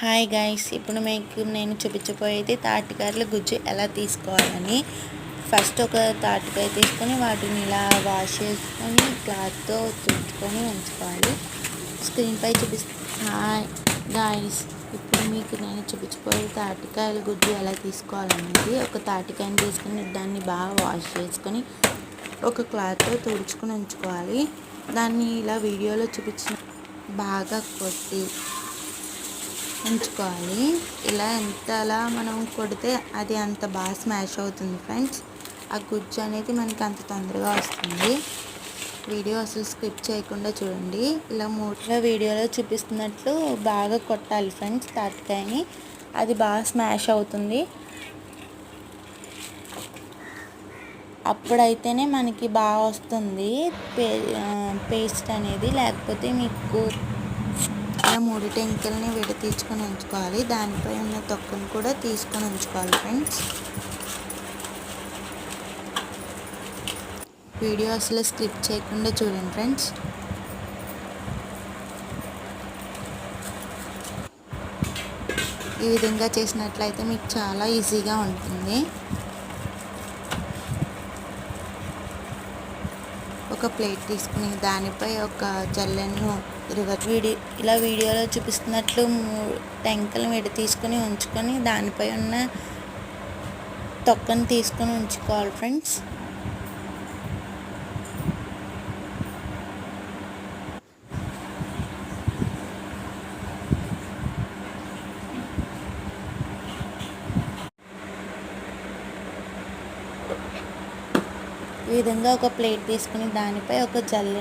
Hi guys ఇప్పుడు మీకు నేను చూపించబోయేది తాటికాయల గుజ్జు ఎలా తీసుకోవాలని. ఫస్ట్ ఒక తాటికాయ తీసుకొని వాటిని ఇలా వాష్ చేసుకొని క్లాత్తో తుడుచుకొని ఉంచుకోవాలి. స్క్రీన్పై చూపిస్తా హాయ్ గాయస్ ఇప్పుడు మీకు నేను చూపించబోయే తాటికాయల గుజ్జు ఎలా తీసుకోవాలనేది. ఒక తాటికాయని తీసుకొని దాన్ని బాగా వాష్ చేసుకొని ఒక క్లాత్తో తుడుచుకొని ఉంచుకోవాలి. దాన్ని ఇలా వీడియోలో చూపించిన బాగా కొట్టి ఉంచుకోవాలి. ఇలా ఎంతలా మనం కొడితే అది అంత బాగా స్మాష్ అవుతుంది ఫ్రెండ్స్. ఆ గుజ్జు అనేది మనకి అంత తొందరగా వస్తుంది. వీడియో అసలు స్కిప్ చేయకుండా చూడండి. ఇలా మూడుగా వీడియోలో చూపిస్తున్నట్లు బాగా కొట్టాలి ఫ్రెండ్స్ తాటికాయని. అది బాగా స్మాష్ అవుతుంది. అప్పుడైతేనే మనకి బాగా వస్తుంది పే పేస్ట్ అనేది. లేకపోతే మీకు మూడు టెంకల్ని విడతీసుకొని ఉంచుకోవాలి. దానిపై ఉన్న తొక్కను కూడా తీసుకొని ఉంచుకోవాలి ఫ్రెండ్స్ వీడియో అసలు స్కిప్ చేయకుండా చూడండి ఫ్రెండ్స్ ఈ విధంగా చేసినట్లయితే మీకు చాలా ఈజీగా ఉంటుంది. ఒక ప్లేట్ తీసుకుని దానిపై ఒక జల్లెను రివర్ వీడియో ఇలా వీడియోలో చూపిస్తున్నట్లు టెంకలు విడి తీసుకొని ఉంచుకొని దానిపై ఉన్న తొక్కను తీసుకొని ఉంచుకోవాలి ఫ్రెండ్స్ ఈ విధంగా ఒక ప్లేట్ తీసుకుని దానిపై ఒక జల్లె